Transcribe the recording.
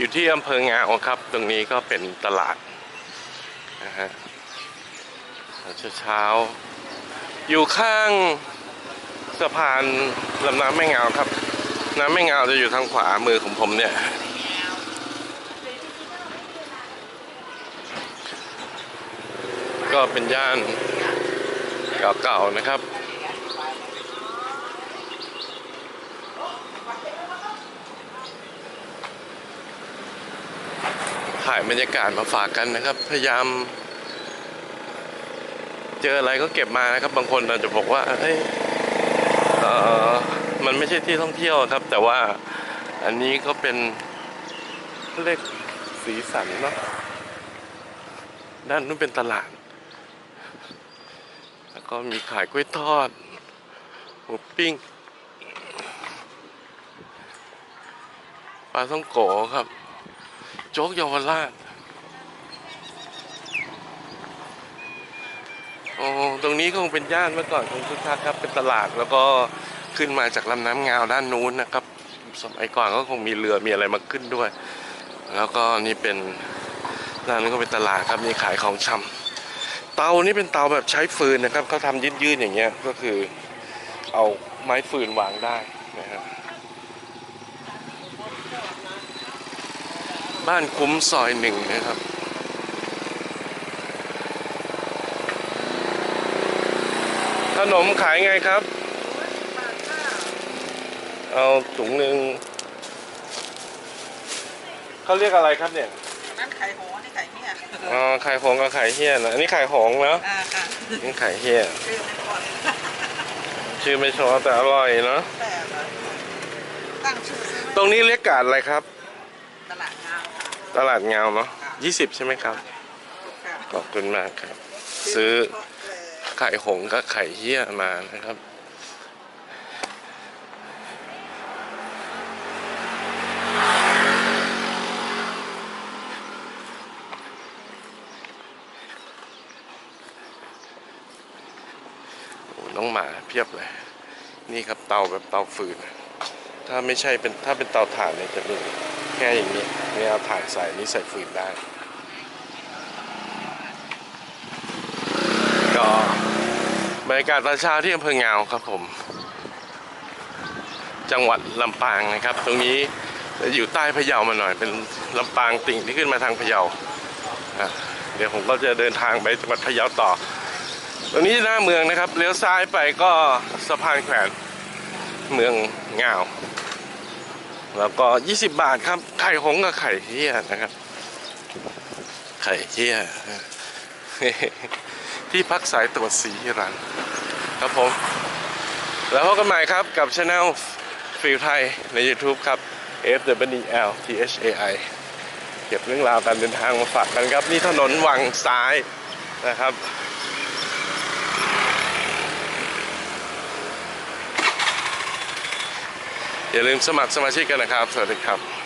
อยู่ที่อำเภองาวครับ ตรงนี้ก็เป็นตลาดนะฮะเช้าเช้าๆอยู่ข้างสะพานลำน้ำแม่งาวครับ น้ำแม่งาวจะอยู่ทางขวามือของผมเนี่ยก็เป็นย่านเก่าๆนะครับ ถ่ายบรรยากาศมาฝากกันนะครับ พยายาม เจออะไรก็เก็บมานะครับ บางคนอาจจะบอกว่าเฮ้ยเออมันไม่ใช่ที่ท่องเที่ยวครับ แต่ว่าอันนี้ก็เป็นเรียกสีสันเนาะด้านนู้นเป็นตลาด แล้วก็มีขายกล้วยทอดหมูปิ้งปลาท่องโกครับ โจ๊กเยาวราชโอ้ตรงนี้คงเป็นย่านเมื่อก่อนคงคึกคักครับเป็นตลาดแล้วก็ขึ้นมาจากลำน้ำงาวด้านนู้นนะครับ สมัยก่อนก็คงมีเรือมีอะไรมาขึ้นด้วย แล้วก็นี่เป็นด้านนี้นก็เป็นตลาดครับมีขายของชำเตานี่เป็นเตาแบบใช้ฟืนนะครับเขาทำยืดๆอย่างเงี้ยก็คือเอาไม้ฟืนวางได้นะฮะบ้านคุ้มซอยหนึ่งนะครับ ขนมขายไงครับ เอาถุงหนึ่งเขาเรียกอะไรครับเนี่ยนั่นไข่โหนี่ไข่เนี่ยอ๋อไข่หงกับไข่เฮี้ยนะอันนี้ไข่หงแล้วอ่าค่ะนี่ไข่เฮี้ยชื่อไม่ก่อนชื่อไม่ชอบแต่อร่อยเนาะแต่ละตั้งชื่อซื้อตรงนี้เรียกกาดอะไรครับ ตลาดงาวค่ะ ตลาดเงาเนาะยี่สิบใช่ไหมครับ ขอบคุณมากครับ ซื้อไข่หงกับไข่เฮี้ยมานะครับ น้องหมาเพียบเลย นี่ครับเตาแบบเตาฟืน ถ้าไม่ใช่เป็นถ้าเป็นเตาถ่านเนี่ยจะ มีแค่อย่างนี้นี่เอาถ่านใส่นี่ใส่ฟืนได้ ก็บรรยากาศตอนเช้าที่อำเภองาวครับผม จังหวัดลำปางนะครับ ตรงนี้อยู่ใต้พะเยามาหน่อย เป็นลำปางติ่งที่ขึ้นมาทางพะเยาเดี๋ยวผมก็จะเดินทางไปจังหวัดพะเยาต่อ ตรงนี้หน้าเมืองนะครับ เลี้ยวซ้ายไปก็สะพานแขวนเมืองงาว แล้วก็ 20 บาทครับ ไข่หงกับไข่เฮียนะครับ ไข่เฮียที่พักสายตรวจสีรันครับผม แล้วพบกันใหม่ครับกับช anel ฟิลไทยใน YouTube ครับ F W L T H A I เก็บเรื่องราวการเดินทางมาฝากกันครับ นี่ถนนวังซ้ายนะครับ อย่าลืมสมัครสมาชิกกันนะครับ สวัสดีครับ